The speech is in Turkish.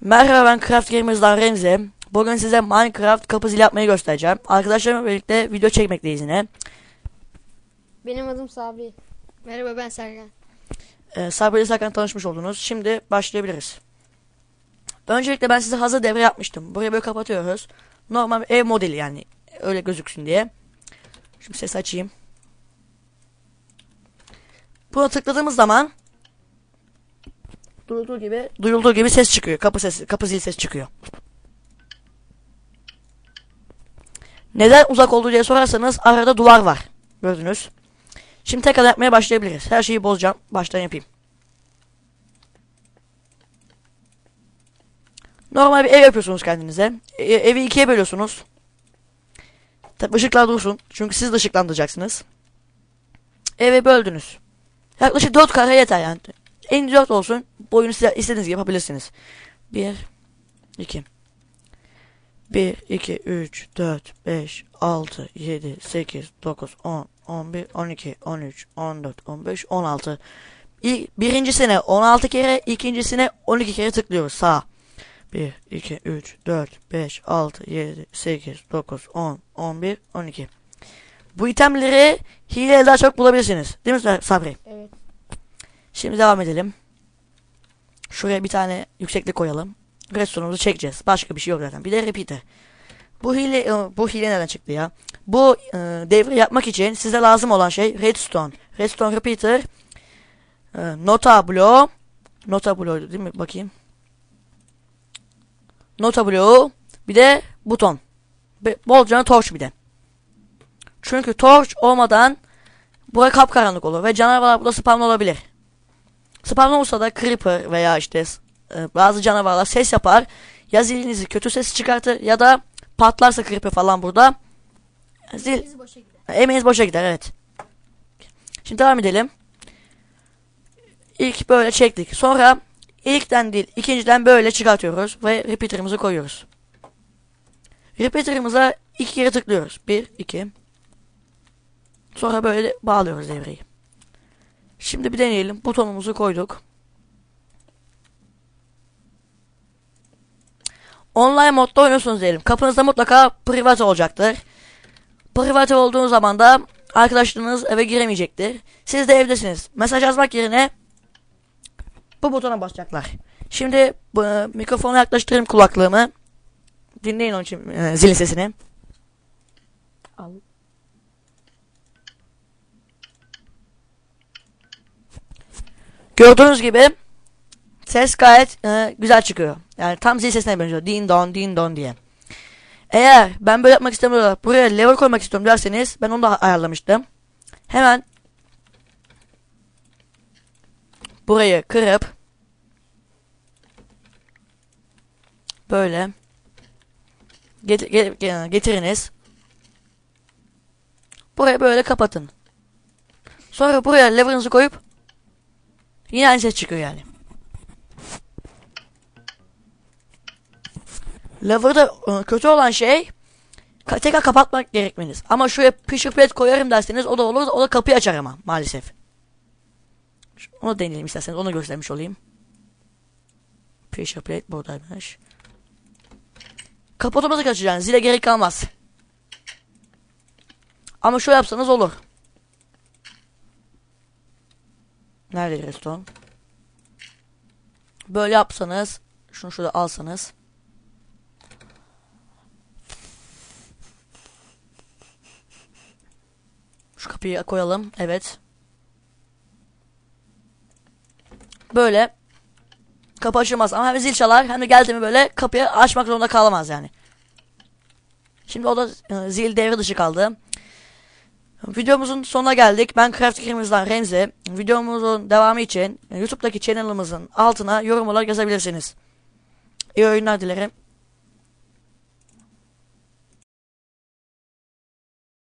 Merhaba ben Craft Gamers'dan Remzi. Bugün size Minecraft kapı zili yapmayı göstereceğim. Arkadaşlarımla birlikte video çekmekteyiz yine. Benim adım Sabri. Merhaba ben Serkan. Ee, Sabri ile Serkan tanışmış oldunuz. Şimdi başlayabiliriz. Öncelikle ben size hazır devre yapmıştım. Burayı böyle kapatıyoruz. Normal ev modeli yani. Öyle gözüksün diye. Şimdi ses açayım. Buna tıkladığımız zaman duyulduğu gibi duyulduğu gibi ses çıkıyor. Kapı sesi, kapı zil ses çıkıyor. Neden uzak olduğu diye sorarsanız arada duvar var. Gördünüz. Şimdi tekrar yapmaya başlayabiliriz. Her şeyi bozacağım. Baştan yapayım. Normal bir ev yapıyorsunuz kendinize. E- evi ikiye bölüyorsunuz. Tabi ışıklar dursun. Çünkü siz de ışıklandıracaksınız. Evi böldünüz. Yaklaşık 4 kare yeter yani. En 4 olsun. Boyunu size istediğiniz gibi yapabilirsiniz. 1 2 1 2 3 4 5 6 7 8 9 10 11 12 13 14 15 16 İlk, birincisine 16 kere, ikincisine 12 kere tıklıyoruz sağ. 1, 2, 3, 4, 5, 6, 7, 8, 9, 10, 11, 12. Bu itemleri hileyle daha çok bulabilirsiniz. Değil mi Sabri? Evet. Şimdi devam edelim. Şuraya bir tane yükseklik koyalım. Redstone'umuzu çekeceğiz. Başka bir şey yok zaten. Bir de repeater. Bu hile e, bu hile neden çıktı ya? Bu e, devri yapmak için size lazım olan şey redstone. Redstone repeater e, nota bloğu değil mi? Bakayım. Nota bloğu bir de buton. Be, bolca torch bir de. Çünkü torch olmadan buraya kapkaranlık olur ve canavarlar burada spawn olabilir. Spawn olsa da creeper veya işte e, bazı canavarlar ses yapar. Ya zilinizi kötü ses çıkartır ya da patlarsa creeper falan burada. Zil Bizi boşa gider. emeğiniz boşa gider evet. Şimdi devam edelim. İlk böyle çektik. Sonra ilkten değil ikinciden böyle çıkartıyoruz ve repeater'ımızı koyuyoruz. Repeater'ımıza iki kere tıklıyoruz. Bir, iki. Sonra böyle bağlıyoruz devreyi. Şimdi bir deneyelim. Butonumuzu koyduk. Online modda oynuyorsunuz diyelim. Kapınızda mutlaka privat olacaktır. Privat olduğu zaman da arkadaşlarınız eve giremeyecektir. Siz de evdesiniz. Mesaj yazmak yerine bu butona basacaklar. Şimdi bu, mikrofonu yaklaştırayım kulaklığımı. Dinleyin onun için e, zilin sesini. Al. Gördüğünüz gibi ses gayet e, güzel çıkıyor. Yani tam zil sesine benziyor. Din don din don diye. Eğer ben böyle yapmak istemiyorum buraya level koymak istiyorum derseniz ben onu da ayarlamıştım. Hemen burayı kırıp böyle get- get- get- getiriniz. Burayı böyle kapatın. Sonra buraya level'ınızı koyup Yine aynı ses çıkıyor yani. Lover'da e, kötü olan şey tekrar kapatmak gerekmeniz. Ama şuraya pressure plate koyarım derseniz o da olur. O da kapıyı açar ama maalesef. Onu deneyelim isterseniz. Onu göstermiş olayım. Pressure plate buradaymış. Kapı otomatik açacaksınız. Zile gerek kalmaz. Ama şöyle yapsanız olur. Nerede redstone? Böyle yapsanız, şunu şurada alsanız. Şu kapıyı koyalım. Evet. Böyle kapı açılmaz ama hem zil çalar hem de geldi mi böyle kapıyı açmak zorunda kalamaz yani. Şimdi o da e, zil devre dışı kaldı. Videomuzun sonuna geldik. Ben Craft Gamers'dan Renze. Videomuzun devamı için YouTube'daki channel'ımızın altına yorum olarak yazabilirsiniz. İyi oyunlar dilerim.